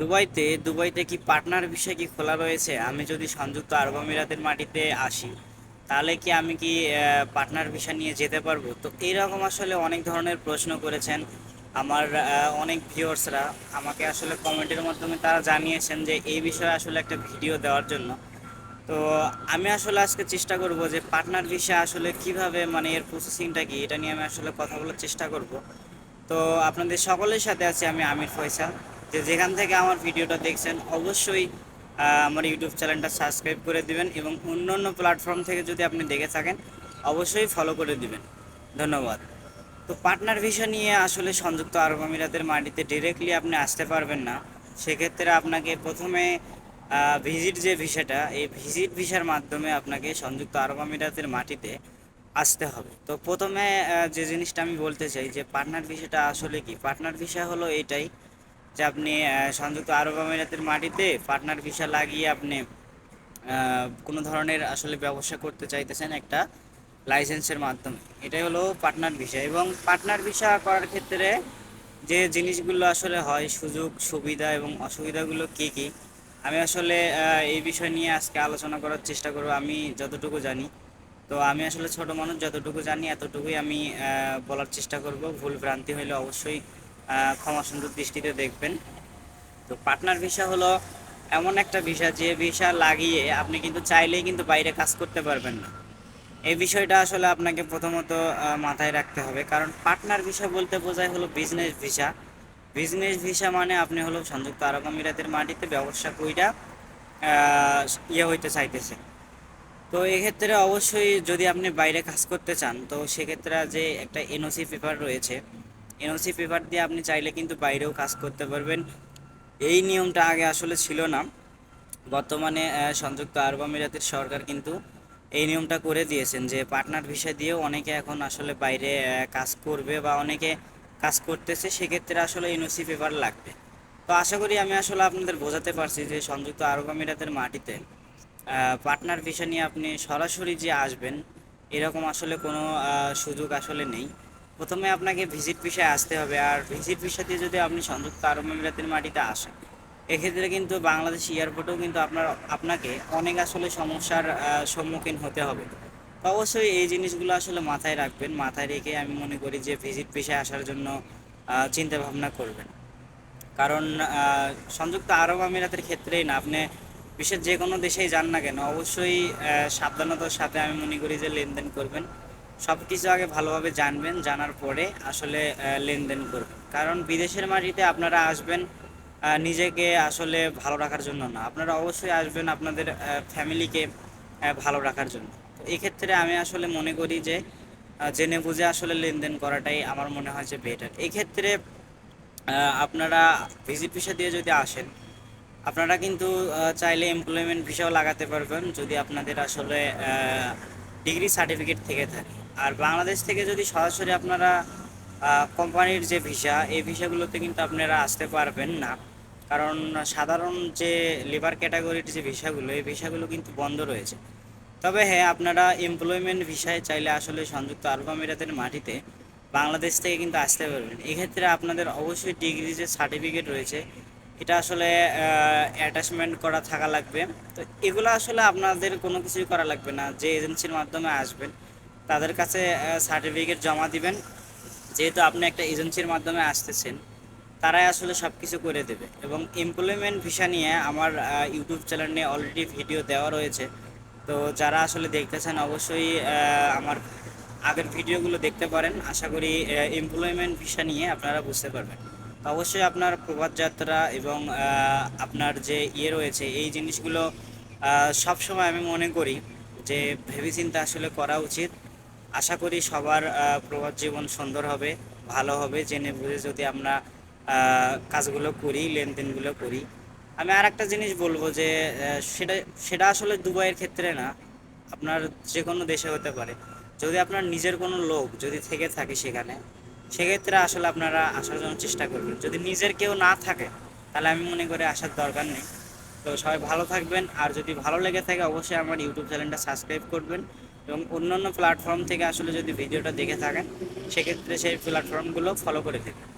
দুবাইতে দুবাইতে কি পার্টনার বিষয় কি খোলা রয়েছে? আমি যদি সংযুক্ত আরব আমিরাতের মাটিতে আসি, তাহলে কি আমি কি পার্টনার ভিসা নিয়ে যেতে পারব? তো এইরকম আসলে অনেক ধরনের প্রশ্ন করেছেন আমার অনেক ভিউয়ার্সরা আমাকে আসলে কমেন্টের মাধ্যমে তারা জানিয়েছেন যে এই বিষয়ে আসলে একটা ভিডিও দেওয়ার জন্য। তো আমি আসলে আজকে চেষ্টা করব যে পার্টনার ভিসা আসলে কীভাবে মানে এর প্রসেসিংটা কি, এটা নিয়ে আমি আসলে কথা বলার চেষ্টা করব। তো আপনাদের সকলের সাথে আছি আমি আমির ফয়সাল। যে যেখান থেকে আমার ভিডিওটা দেখছেন, অবশ্যই আমার ইউটিউব চ্যানেলটা সাবস্ক্রাইব করে দিবেন এবং অন্য অন্য প্ল্যাটফর্ম থেকে যদি আপনি দেখে থাকেন, অবশ্যই ফলো করে দিবেন। ধন্যবাদ। তো পার্টনার ভিসা নিয়ে আসলে সংযুক্ত আরব আমিরাতের মাটিতে ডিরেক্টলি আপনি আসতে পারবেন না। সেক্ষেত্রে আপনাকে প্রথমে ভিজিট যে ভিসাটা এই ভিজিট ভিসার মাধ্যমে আপনাকে সংযুক্ত আরব আমিরাতের মাটিতে আসতে হবে। তো প্রথমে যে জিনিসটা আমি বলতে চাই যে পার্টনার ভিসাটা আসলে কি? পার্টনার ভিসা হলো এটাই যে আপনি সংযুক্ত আরব আমিরাতের মাটিতে পার্টনার ভিসা লাগিয়ে আপনি কোনো ধরনের আসলে ব্যবসা করতে চাইতেছেন একটা লাইসেন্সের মাধ্যমে। এটাই হলো পার্টনার ভিসা। এবং পার্টনার ভিসা করার ক্ষেত্রে যে জিনিসগুলো আসলে হয়, সুযোগ, সুবিধা এবং অসুবিধাগুলো কী কী, আমি আসলে এই বিষয় নিয়ে আজকে আলোচনা করার চেষ্টা করব। আমি যতটুকু জানি, তো আমি আসলে ছোট মানুষ, যতটুকু জানি এতটুকুই আমি বলার চেষ্টা করব। ভুল ভ্রান্তি হলে অবশ্যই ক্ষমা সুন্দর দৃষ্টিতে দেখবেন। তো পার্টনার ভিসা হলো এমন একটা ভিসা যে ভিসা লাগিয়ে আপনি কিন্তু চাইলেই কিন্তু বাইরে কাজ করতে পারবেন না। এই বিষয়টা আসলে আপনাকে প্রথমত মাথায় রাখতে হবে। কারণ পার্টনার ভিসা বলতে বোঝায় হলো বিজনেস ভিসা। বিজনেস ভিসা মানে আপনি হলো সংযুক্ত আরব আমিরাতের মাটিতে ব্যবসা আহ, ইয়ে হইতে চাইতেছে। তো এক্ষেত্রে অবশ্যই যদি আপনি বাইরে কাজ করতে চান তো সেক্ষেত্রে যে একটা এনওসি পেপার রয়েছে এনওসি পেপার দিয়ে আপনি চাইলে কিন্তু বাইরেও কাজ করতে পারবেন। এই নিয়মটা আগে আসলে ছিল না। বর্তমানে সংযুক্ত আরব আমিরাতের সরকার কিন্তু এই নিয়মটা করে দিয়েছেন যে পার্টনার ভিসা দিয়েও অনেকে এখন আসলে বাইরে কাজ করবে বা অনেকে কাজ করতেছে, সেক্ষেত্রে আসলে এনওসি পেপার লাগবে। তো আশা করি আমি আসলে আপনাদের বোঝাতে পারছি যে সংযুক্ত আরব আমিরাতের মাটিতে পার্টনার ভিসা নিয়ে আপনি সরাসরি যে আসবেন, এরকম আসলে কোনো সুযোগ আসলে নেই। প্রথমে আপনাকে ভিজিট ভিসায় আসতে হবে। আর ভিজিট ভিসা দিয়ে যদি আপনি সংযুক্ত আরব আমিরাতের মাটিতে আসেন, এক্ষেত্রে কিন্তু বাংলাদেশ এয়ারপোর্টেও কিন্তু আপনার, আপনাকে অনেক আসলে সমস্যার সম্মুখীন হতে হবে। তো অবশ্যই এই জিনিসগুলো আসলে মাথায় রাখবেন। মাথায় রেখে আমি মনে করি যে ভিজিট ভিসায় আসার জন্য চিন্তা ভাবনা করবেন। কারণ সংযুক্ত আরব আমিরাতের ক্ষেত্রেই না, আপনি বিশ্বের যে কোনো দেশেই যান না কেন, অবশ্যই সাবধানতার সাথে আমি মনে করি যে লেনদেন করবেন। সব কিছু আগে ভালোভাবে জানবেন, জানার পরে আসলে লেনদেন করবেন। কারণ বিদেশের মাটিতে আপনারা আসবেন নিজেকে আসলে ভালো রাখার জন্য না। আপনারা অবশ্যই আসবেন আপনাদের ফ্যামিলিকে ভালো রাখার জন্য। তো এই ক্ষেত্রে আমি আসলে মনে করি যে জেনে বুঝে আসলে লেনদেন করাটাই আমার মনে হয় যে বেটার এক্ষেত্রে আপনারা ভিজিট ভিসা দিয়ে যদি আসেন, আপনারা কিন্তু চাইলে এমপ্লয়মেন্ট ভিসাও লাগাতে পারবেন যদি আপনাদের আসলে ডিগ্রি সার্টিফিকেট থেকে থাকে। আর বাংলাদেশ থেকে যদি সরাসরি আপনারা কোম্পানির যে ভিসা, এই ভিসাগুলোতে কিন্তু আপনারা আসতে পারবেন না। কারণ সাধারণ যে লেবার ক্যাটাগরির যে ভিসাগুলো, এই ভিসাগুলো কিন্তু বন্ধ রয়েছে। তবে হ্যাঁ আপনারা এমপ্লয়মেন্ট ভিসায় চাইলে আসলে সংযুক্ত আরব আমিরাতের মাটিতে বাংলাদেশ থেকে কিন্তু আসতে পারবেন। এক্ষেত্রে আপনাদের অবশ্যই ডিগ্রি যে সার্টিফিকেট রয়েছে, এটা আসলে অ্যাটাচমেন্ট করা থাকা লাগবে। তো এগুলো আসলে আপনাদের কোনো কিছুই করা লাগবে না। যে এজেন্সির মাধ্যমে আসবেন তাদের কাছে সার্টিফিকেট জমা দিবেন। যেহেতু আপনি একটা এজেন্সির মাধ্যমে আসতেছেন, তারাই আসলে সব কিছু করে দেবে। এবং এমপ্লয়মেন্ট ভিসা নিয়ে আমার ইউটিউব চ্যানেল নিয়ে অলরেডি ভিডিও দেওয়া রয়েছে। তো যারা আসলে দেখতেছেন, অবশ্যই আমার আগের ভিডিওগুলো দেখতে পারেন। আশা করি এমপ্লয়মেন্ট ভিসা নিয়ে আপনারা বুঝতে পারবেন। অবশ্যই আপনার প্রভাত যাত্রা এবং আপনার যে ইয়ে রয়েছে, এই জিনিসগুলো সবসময় আমি মনে করি যে ভেবেচিন্তা আসলে করা উচিত। আশা করি সবার প্রভাত জীবন সুন্দর হবে, ভালো হবে। জেনে বুঝে যদি আমরা কাজগুলো করি, লেনদেনগুলো করি। আমি আর একটা জিনিস বলব যে সেটা সেটা আসলে দুবাইয়ের ক্ষেত্রে না, আপনার যে কোনো দেশে হতে পারে। যদি আপনার নিজের কোনো লোক যদি থেকে থাকে সেখানে, সেক্ষেত্রে আসলে আপনারা আসার জন্য চেষ্টা করবেন। যদি নিজের কেউ না থাকে, তাহলে আমি মনে করি আসার দরকার নেই। তো সবাই ভালো থাকবেন, আর যদি ভালো লেগে থাকে, অবশ্যই আমার ইউটিউব চ্যানেলটা সাবস্ক্রাইব করবেন। এবং অন্যান্য প্ল্যাটফর্ম থেকে আসলে যদি ভিডিওটা দেখে থাকেন, সেক্ষেত্রে সেই প্ল্যাটফর্মগুলো ফলো করে দেবেন